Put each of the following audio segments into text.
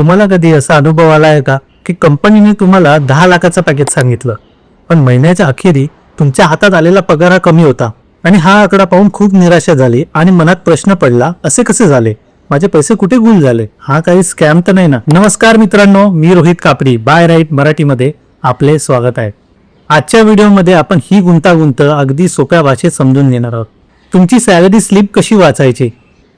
तुम्हाला कधी असा अनुभव आला आहे का की कंपनीने तुम्हाला दहा लाखाचं पॅकेज सांगितलं? पण महिन्याच्या अखेरी तुमच्या हातात आलेला पगार हा कमी होता. आणि हा आकडा पाहून खूप निराशा झाली आणि मनात प्रश्न पडला असे कसे झाले? माझे पैसे कुठे गुल झाले? हा काही स्कॅम तर नाही ना? नमस्कार मित्रांनो मी रोहित कापडी बाय राईट मराठीमध्ये आपले स्वागत आहे. आजच्या व्हिडिओमध्ये आपण ही गुंतागुंत अगदी सोप्या भाषेत समजून घेणार आहोत. तुमची सॅलरी स्लिप कशी वाचायची?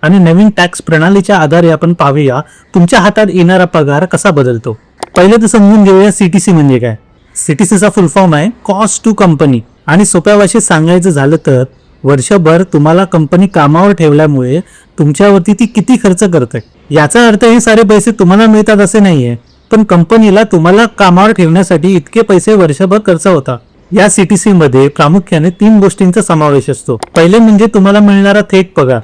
आणि नवीन टॅक्स प्रणालीच्या आधारे आपण पाहूया तुमच्या हातात येणारा पगार कसा बदलतो? पहिले तर समजून घेऊया सीटीसी म्हणजे काय. सीटीसीचा फुल फॉर्म आहे कॉस्ट टू कंपनी आणि सोप्या भाषेत सांगायचं झालं तर वर्षभर तुम्हाला कंपनी कामावर ठेवल्यामुळे तुमच्यावरती ती किती खर्च करते याचा अर्थ हे सारे पैसे तुम्हाला मिळतात असे नाहीये पण कंपनीला तुम्हाला कामावर ठेवण्यासाठी इतके पैसे वर्षभर खर्च होता. या सीटीसी मध्ये प्रामुख्याने तीन गोष्टींचा समावेश असतो. पहिले म्हणजे तुम्हाला मिळणारा थेट पगार.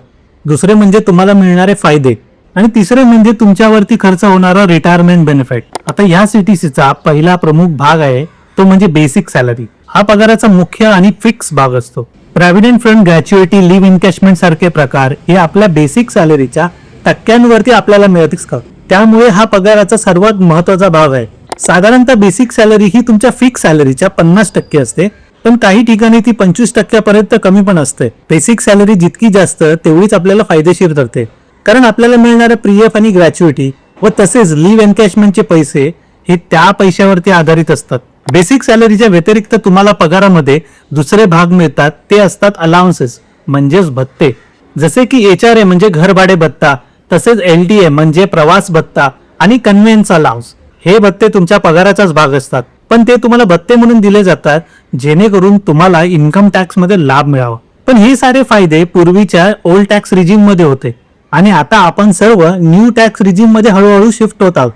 दुसरे म्हणजे तुम्हाला मिळणारे फायदे. आणि तिसरे म्हणजे तुमच्यावरती खर्च होणारा रिटायरमेंट बेनिफिट आता या सीटीसीचा पहिला प्रमुख भाग आहे तो म्हणजे बेसिक सॅलरी हा पगाराचा मुख्य आणि फिक्स भाग असतो. Provident fund gratuity leave encashment सारखे प्रकार हे आपल्या बेसिक सॅलरीच्या टक्क्यांवरती आपल्याला मिळतच का त्यामुळे हा पगाराचा सर्वात महत्त्वाचा भाग आहे. साधारणतः बेसिक सॅलरी ही तुमच्या फिक्स सॅलरीच्या पन्नास टक्के असते. पण काही ठिकाणी ती पंचवीस टक्क्यापर्यंत कमी पण असते. बेसिक सॅलरी जितकी जास्त तेवढीच आपल्याला फायदेशीर ठरते. कारण आपल्याला मिळणाऱ्या पीएफ आणि ग्रॅच्युइटी व तसेच लिव्ह एनकॅशमेंटचे पैसे हे त्या पैशावरती आधारित असतात. बेसिक सॅलरीच्या व्यतिरिक्त तुम्हाला पगारामध्ये दुसरे भाग मिळतात. ते असतात अलाउन्सेस म्हणजेच भत्ते. जसे की एच आर ए म्हणजे घरभाडे भत्ता तसेच एल डी ए म्हणजे प्रवास भत्ता आणि कन्व्हेन्स अलाउन्स हे भत्ते तुमच्या पगाराचाच भाग असतात. पण ते तुम्हाला भत्ते म्हणून दिले जातात जेणेकरून तुम्हाला इन्कम टॅक्समध्ये लाभ मिळावा. पण हे सारे फायदे पूर्वीच्या ओल्ड टॅक्स रिजिममध्ये होते. आणि आता आपण सर्व न्यू टॅक्स रिजिममध्ये हळूहळू शिफ्ट होत आहोत.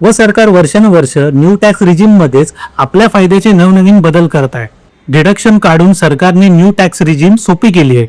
व सरकार वर्षानुवर्ष न्यू टॅक्स रिजिम मध्येच आपल्या फायद्याचे नवनवीन बदल करत आहे. डिडक्शन काढून सरकारने न्यू टॅक्स रिजिम सोपी केली आहे.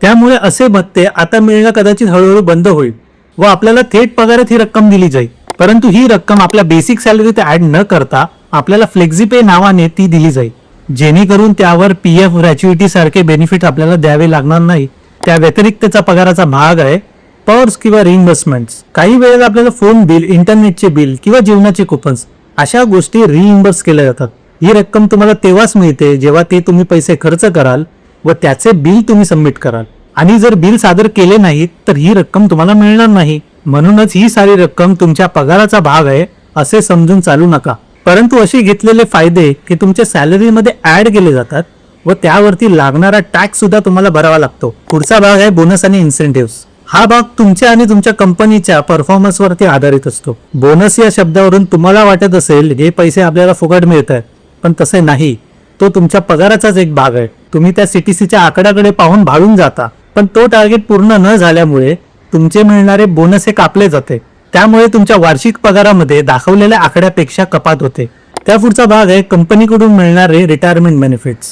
त्यामुळे असे भत्ते आता मिळणं कदाचित हळूहळू बंद होईल व आपल्याला थेट पगारात ही रक्कम दिली जाईल. परंतु ही रक्कम आपल्या बेसिक सॅलरीत ऍड न करता आपल्याला फ्लेक्झिपे नावाने ती दिली जाईल. जेणेकरून त्यावर पी एफ ग्रॅच्युइटी सारखे बेनिफिट आपल्याला द्यावे लागणार नाही. त्या व्यतिरिक्तचा पगाराचा भाग आहे पर्स किंवा रिइम्बर्समेंट काही वेळेला आपल्याला फोन बिल इंटरनेटचे बिल किंवा जीवनाचे कुपन्स अशा गोष्टी रिइम्बर्स केल्या जातात. ही रक्कम तुम्हाला तेव्हाच मिळते जेव्हा ते तुम्ही पैसे खर्च कराल व त्याचे बिल तुम्ही सबमिट कराल. आणि जर बिल सादर केले नाहीत तर ही रक्कम तुम्हाला मिळणार नाही. म्हणूनच ही सारी रक्कम तुमच्या पगाराचा भाग आहे असे समजून चालू नका. परंतु असे घेतलेले फायदे की तुमच्या सॅलरीमध्ये ॲड केले जातात व त्यावरती लागणारा टॅक्स सुद्धा तुम्हाला भरावा लागतो. पुढचा भाग आहे बोनस आणि इन्सेंटिव्ह हा भाग तुमच्या आणि तुमच्या कंपनीच्या परफॉर्मन्सवरती आधारित असतो. बोनस या शब्दावरून तुम्हाला वाटत असेल हे पैसे आपल्याला फुकट मिळत आहेत पण तसे नाही. तो तुमच्या पगाराचाच एक भाग आहे. तुम्ही त्या सीटीसीच्या आकड्याकडे पाहून भाळून जाता. पण तो टार्गेट पूर्ण न झाल्यामुळे तुमचे मिळणारे बोनस हे कापले जाते. त्यामुळे तुमच्या वार्षिक पगारामध्ये दाखवलेल्या आकड्यापेक्षा कपात होते. त्या पुढचा भाग आहे कंपनीकडून मिळणारे रिटायरमेंट बेनिफिट्स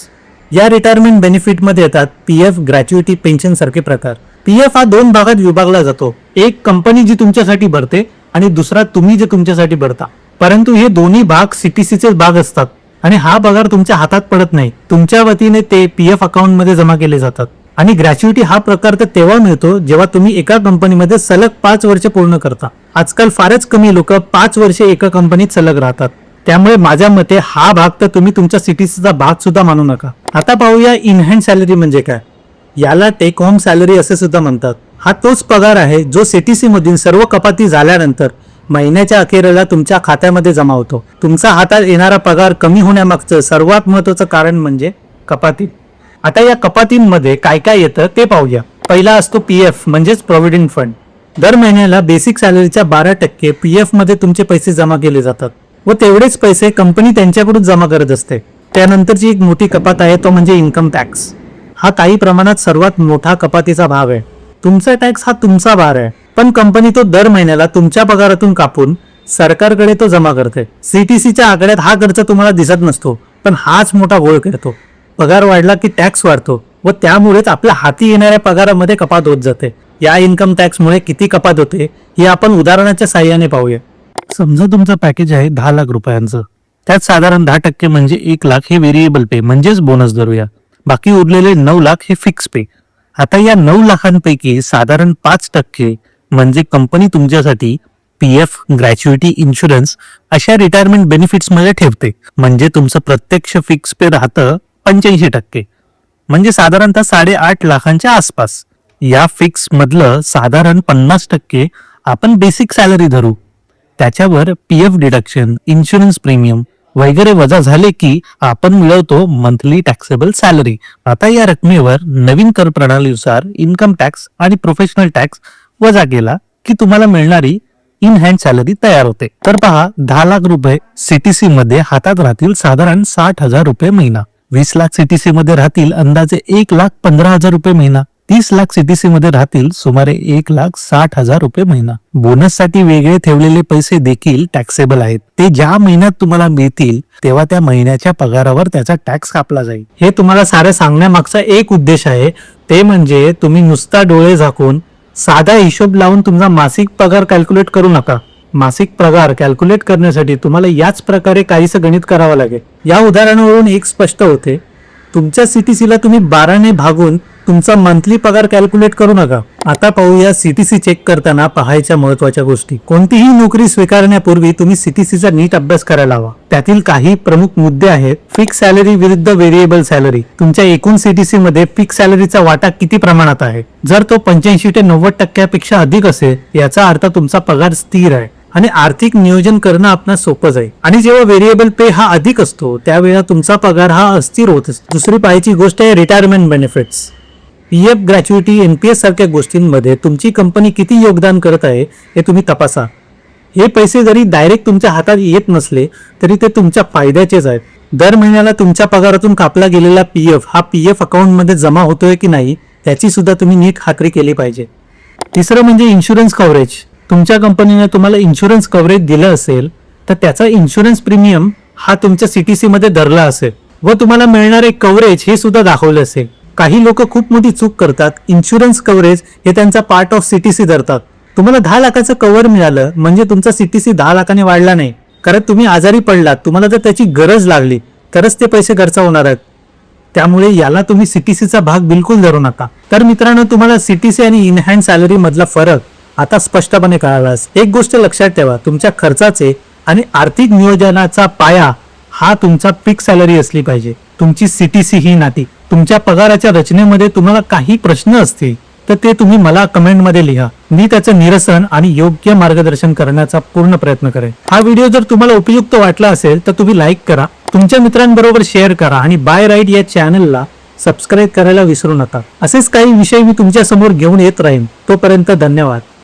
या रिटायरमेंट बेनिफिटमध्ये येतात पी एफ ग्रॅच्युइटी पेन्शन सारखे प्रकार. पी एफ हा दोन भागात विभागला जातो. एक कंपनी जी तुमच्यासाठी भरते आणि दुसरा तुम्ही जे तुमच्यासाठी भरता. परंतु हे दोन्ही भाग सीटीसीचे भाग असतात आणि हा पगार तुमच्या हातात पडत नाही. तुमच्या वतीने ते पी एफ अकाउंटमध्ये जमा केले जातात. आणि ग्रॅच्युइटी हा प्रकार तर तेव्हा मिळतो जेव्हा तुम्ही एका कंपनीमध्ये सलग पाच वर्ष पूर्ण करता. आजकाल फारच कमी लोक पाच वर्षे एका कंपनीत सलग राहतात. त्यामुळे माझ्या मते हा भाग तर तुम्ही तुमच्या सिटीचा भाग सुद्धा मानू नका. आता पाहूया इनहँड सॅलरी म्हणजे काय? याला टेक होम सॅलरी असे सुद्धा म्हणतात. हा तोच पगार आहे जो सीटीसी मधील सर्व कपाती झाल्यानंतर महिन्याच्या अखेरला तुमच्या खात्यामध्ये जमा होतो. तुमचा हातात येणारा पगार कमी होण्यामागचं सर्वात महत्वाचं कारण म्हणजे कपाती. आता या कपातींमध्ये काय काय येतं ते पाहूया. पहिला असतो पी एफ म्हणजेच प्रॉव्हिडंट फंड दर महिन्याला बेसिक सॅलरीच्या बारा टक्के पी एफमध्ये तुमचे पैसे जमा केले जातात. व तेवढेच पैसे कंपनी त्यांच्याकडून जमा करत असते. त्यानंतरची एक मोठी कपात आहे तो म्हणजे इन्कम टॅक्स हा काही प्रमाणात सर्वात मोठा कपातीचा भाग आहे. तुमचा टॅक्स हा तुमचा भार आहे. पण कंपनी तो दर महिन्याला तुमच्या पगारातून कापून सरकारकडे तो जमा करते. सीटीसीच्या आकड्यात हा खर्च तुम्हाला दिसत नसतो पण हाच मोठा घोळ करतो. पगार वाढला की टॅक्स वाढतो व त्यामुळेच आपल्या हाती येणाऱ्या पगारामध्ये कपात होत जाते. या इन्कम टॅक्समुळे किती कपात होते हे आपण उदाहरणाच्या साह्याने पाहूया. समजा तुमचं पॅकेज आहे दहा लाख रुपयांचं. त्यात साधारण दहा टक्के म्हणजे एक लाख हे व्हेरिएबल पे म्हणजेच बोनस धरूया. बाकी उरलेले नऊ लाख हे फिक्स पे आता या नऊ लाखांपैकी साधारण पाच टक्के म्हणजे कंपनी तुमच्यासाठी पी एफ ग्रॅच्युइटी इन्शुरन्स अशा रिटायरमेंट बेनिफिट्समध्ये ठेवते. म्हणजे तुमचं प्रत्यक्ष फिक्स पे राहतं पंच्याऐंशी टक्के. म्हणजे साधारणतः साडेआठ लाखांच्या आसपास. या फिक्स मधलं साधारण पन्नास टक्के आपण बेसिक सॅलरी धरू. त्याच्यावर P F deduction insurance premium वगैरे वजा झाले की आपण मिळवतो मंथली टॅक्सेबल सॅलरी आता या रकमेवर नवीन कर प्रणालीनुसार इन्कम टॅक्स आणि प्रोफेशनल टॅक्स वजा केला की तुम्हाला मिळणारी इन हँड सॅलरी तयार होते. तर पहा दहा लाख रुपये सीटीसी मध्ये हातात राहतील साधारण साठ हजार रुपये महिना. वीस लाख सीटीसी मध्ये राहतील अंदाजे एक लाख पंधरा हजार रुपये महिना. तीस लाख सीटीसी मध्ये राहतील सुमारे एक लाख साठ हजार रुपये महिना. बोनससाठी वेगळे ठेवलेले पैसे देखील टॅक्सेबल आहेत. ते ज्या महिन्यात तुम्हाला मिळतील तेव्हा त्या महिन्याच्या पगारावर त्याचा टॅक्स कापला जाईल. हे तुम्हाला सारे सांगण्यामागचा एक उद्देश आहे. ते म्हणजे तुम्ही नुसता डोळे झाकून साधा हिशोब लावून तुमचा मासिक पगार कॅल्क्युलेट करू नका. मासिक पगार कॅल्क्युलेट करण्यासाठी तुम्हाला याच प्रकारे काहीसं गणित करावं लागेल. या उदाहरणावरून एक स्पष्ट होते. तुमच्या सीटीसीला तुम्ही बाराने भागून तुमचा मंथली पगार कॅल्क्युलेट करू नका. आता पाहूया सीटीसी चेक करताना पाहायच्या महत्त्वाच्या गोष्टी. कोणतीही नोकरी स्वीकारण्यापूर्वी तुम्ही सीटीसीचा नीट अभ्यास करायला हवा. त्यातील काही प्रमुख मुद्दे आहेत. फिक्स सॅलरी विरुद्ध व्हेरिएबल सॅलरी तुमच्या एकूण सीटीसी मध्ये फिक्स सॅलरीचा वाटा किती प्रमाणात आहे? जर तो पंच्याऐंशी ते नव्वद टक्क्यापेक्षा अधिक असेल याचा अर्थ तुमचा पगार स्थिर आहे. आणि आर्थिक नियोजन करणं आपणास सोपं जाईल आणि जेव्हा व्हेरिएबल पे हा अधिक असतो त्यावेळेला तुमचा पगार हा अस्थिर होत असतो. दुसरी पाहायची गोष्ट आहे retirement benefits P F gratuity S सारख्या गोष्टींमध्ये तुमची कंपनी किती योगदान करत आहे हे तुम्ही तपासा. हे पैसे जरी डायरेक्ट तुमच्या हातात येत नसले तरी ते तुमच्या फायद्याचेच आहेत. दर महिन्याला तुमच्या पगारातून कापला गेलेला पी एफ हा पी एफ अकाउंटमध्ये जमा होतोय की नाही याची सुद्धा तुम्ही नीट खात्री केली पाहिजे. तिसरं म्हणजे इन्शुरन्स कव्हरेज तुमच्या कंपनीने तुम्हाला इन्शुरन्स कव्हरेज दिलं असेल तर त्याचा इन्शुरन्स प्रीमियम हा तुमच्या सीटीसी मध्ये धरला असेल व तुम्हाला मिळणारे कव्हरेज हे सुद्धा दाखवले असेल. काही लोक खूप मोठी चूक करतात. इन्शुरन्स कव्हरेज हे त्यांचा पार्ट ऑफ सीटीसी धरतात. तुम्हाला दहा लाखाचं कव्हर मिळालं म्हणजे तुमचा सीटीसी दहा लाखाने वाढला नाही. कारण तुम्ही आजारी पडलात तुम्हाला जर त्याची गरज लागली तरच ते पैसे खर्च होणार आहेत. त्यामुळे याला तुम्ही सीटीसीचा भाग बिलकुल धरू नका. तर मित्रांनो तुम्हाला सीटीसी आणि इनहँड सॅलरी मधला फरक आता स्पष्टपणे कळालास एक गोष्ट लक्षात ठेवा तुमच्या खर्चाचे आणि आर्थिक नियोजनाचा पाया हा तुमचा पीक सॅलरी असली पाहिजे. तुमची सीटीसी ही नाती. तुमच्या पगाराच्या रचनेमध्ये तुम्हाला काही प्रश्न असतील तर ते तुम्ही मला कमेंटमध्ये लिहा. मी त्याचं निरसन आणि योग्य मार्गदर्शन करण्याचा पूर्ण प्रयत्न करेन. हा व्हिडिओ जर तुम्हाला उपयुक्त वाटला असेल तर तुम्ही लाईक करा. तुमच्या मित्रांबरोबर शेअर करा आणि बाय राईट या चॅनलला सबस्क्राईब करायला विसरू नका. असेच काही विषय मी तुमच्यासमोर घेऊन येत राहीन. तोपर्यंत धन्यवाद.